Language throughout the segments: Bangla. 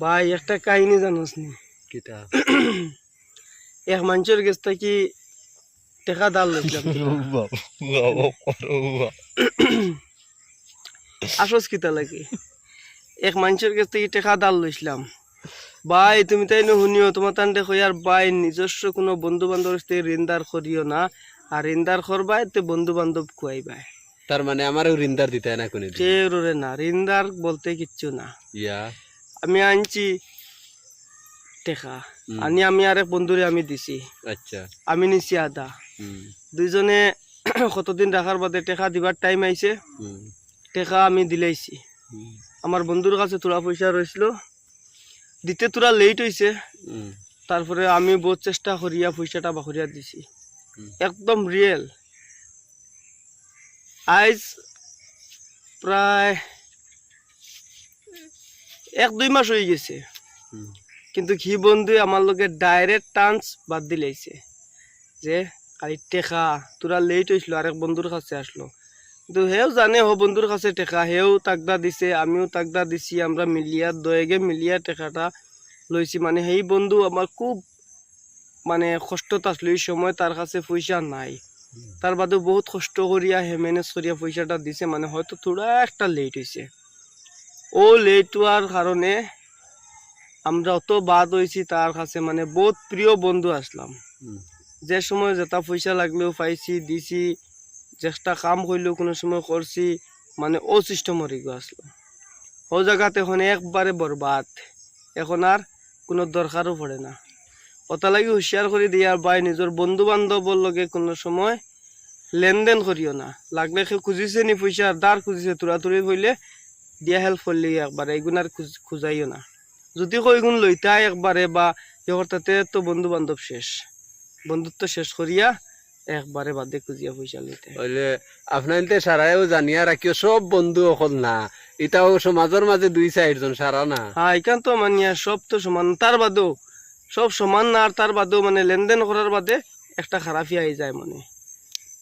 ভাই একটা কাহিনী জানোস নি? কিতা? এক মানুষের কাছ থেকে টেকা দাল আসস কিতা লাগে? এক মানুষের কাছ থেকে টেকা দাল লইছিলাম। ভাই তুমি তাই না শুনিও তোমার তান দেখো আর ভাই নিজস্ব কোনো বন্ধু বান্ধবের সাথে ঋণদার করিও না। আর ঋণদার করবাই তে বন্ধু বান্ধব খুয়াইবাই তার মানে আমারও রিন্দার দিতে না কোনি না ঋণদার বলতে কিচ্ছু না। ইয়া। আমি আনছি। টেকা। আনি আমি আর এক বন্ধুরে আমি দিছি। আচ্ছা। আমি নিছি আদা। দুইজনে কতদিন রাখার বাদে টেকা দিবার টাইম আইছে। টেকা আমি দিলাইছি। আমার বন্ধুর কাছে তোরা পয়সা রয়েছিল দিতে তোরা লেট হয়েছে তারপরে আমি বহুত চেষ্টা করিয়া পয়সাটা বাহরিয়া দিছি। একদম রিয়েল আইজ প্রায় এক দুই মাস হয়ে গেছে। কিন্তু ঘি বন্ধু আমার লোকে ডাইরেক্ট টান্স বাদ দিলাইছে যে খালি টেকা তোরা লেট হয়েছিল আরেক বন্ধুর কাছে আসলো। কিন্তু হেও জানে হো বন্ধুর কাছে টেকা হেও তাকদা দিছে আমিও তাকদা দিছি আমরা মিলিয়া দয়েগে মিলিয়া টেকাটা লইছি মানে সেই বন্ধু আমার খুব মানে কষ্টত আসলো এই সময় তার কাছে পয়সা নাই। তার বাদেও বহুত কষ্ট করিয়া হে ম্যানেজ করিয়া পয়সাটা দিছে। মানে হয়তো থোড়া একটা লেট হয়েছে ও লেট হওয়ার কারণে আমরা অত বাদ হয়েছি তার কাছে মানে বহুত প্রিয় বন্ধু আসলাম। যে সময় যেটা পয়সা লাগলেও পাইছি দিছি চেষ্টা কাম করলেও কোনো সময় করছি মানে ও সিস্টেম গো আসলো। ও জায়গাতে এখন একবারে বরবাদ। এখন আর কোনো দরকারও পড়ে না। ওটা লাগি হুঁশিয়ার করে দিয়ে আর ভাই নিজের বন্ধু বান্ধবর লগে কোনো সময় লেনদেন করিও না। লাগলে সে খুঁজিছে নি পয়সা দার খুঁজিছে তুরা তুরি হইলে দিয়া হেল্প করলি একবারে এগুন আর খুঁজাইও না। যদি কইগুণ লইতাই একবারে বা ইহর তাতে তো বন্ধু বান্ধব শেষ। বন্ধুত্ব শেষ করিয়া একবারে বাদে খুঁজিয়া পয়সা লইতে হইলে আপনার সারাইও জানিয়া রাখিও সব বন্ধু অকল না। এটাও সমাজের মাঝে দুই চারজন সারা না। হ্যাঁ এখান তো মানিয়া সব তো সমান। তার বাদেও সব সমান না আর তার বাদেও মানে লেনদেন করার বাদে একটা খারাপই আই যায় মানে।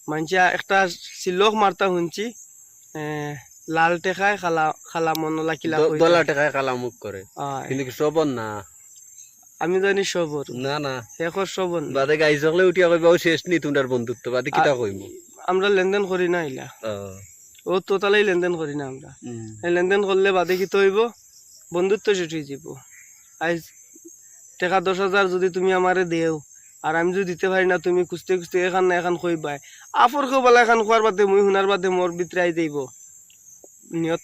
মানছিয়া একটা সিলক মারতা শুনছি লাল টেকায় খালা খালা মনলা কিলা। দলা টাকায় কালামুক করে। কিন্তু কি সবর না? আমি জানি সবর না না। শেষর সবর না। বাদে গাই সকলে উঠিয়া কইবা ও শেষ নি তোমার বন্ধুত্ব বাদে কিতা কইব আমরা লেনদেন করি না ইলা ও তোতালাই লেনদেন করি না আমরা। লেনদেন করলে বাদে কি হইব বন্ধুত্ব হয়ে যাব আজ টাকা দশ হাজার যদি তুমি আমারে দেও আর আমি যদি দিতে পারি না তুমি খুঁজতে খুঁজতে এখান না এখান কইবাই। আফর কবালা এখান খোয়ার বাদে মুই শুনার বাদে মোর ভিতরে আই যাইব নিয়ত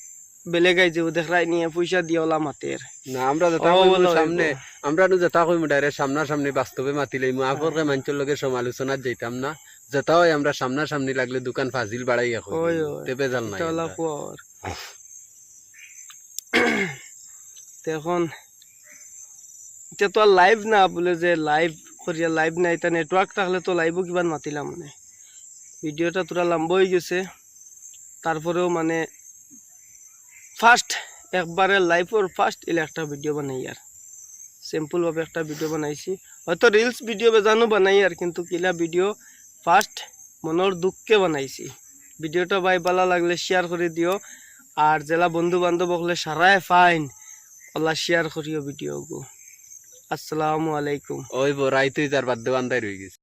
বেলেগ আই যাব দেখরাই নিয়ে পয়সা দিয়ে ওলা মাতের না আমরা যেটা বলো, সামনে আমরা নু যেটা কইব ডাইরেক্ট সামনাসামনি বাস্তবে মাতিলেই মু আগরকে মানুষের লগে সমালোচনাত যাইতাম না। যেটা হয় আমরা সামনাসামনি লাগলে দোকান ফাজিল বাড়াই এখন। তেপে জাল নাই এটা ওলা আমরা। খোয়ার তো এখন এটা তো লাইভ না বলে যে লাইভ করিয়া লাইভ না এটা নেটওয়ার্ক থাকলে তো লাইভও কিবা মাতিলাম মানে। ভিডিওটা তোরা লম্বা হয়ে গেছে। তারপরেও মানে ফার্স্ট, একবারে লাইভর ফার্স্ট এলে একটা ভিডিও বানাই আর। সিম্পলভাবে একটা ভিডিও বানাইছি। হয়তো রিলস ভিডিও বেজানো বানাই আর, কিন্তু কিলা ভিডিও ফার্স্ট মনের দুঃখকে বানাইছি। ভিডিওটা ভাই ভালো লাগলে শেয়ার করে দিও। আর জেলা বন্ধু বান্ধব হলে সারাই ফাইন ওলা শেয়ার করিও ভিডিও গো। আসসালামু আলাইকুম। ওই বড়াই তুই তার বাদ্য বান্ধাই রয়ে গেছে।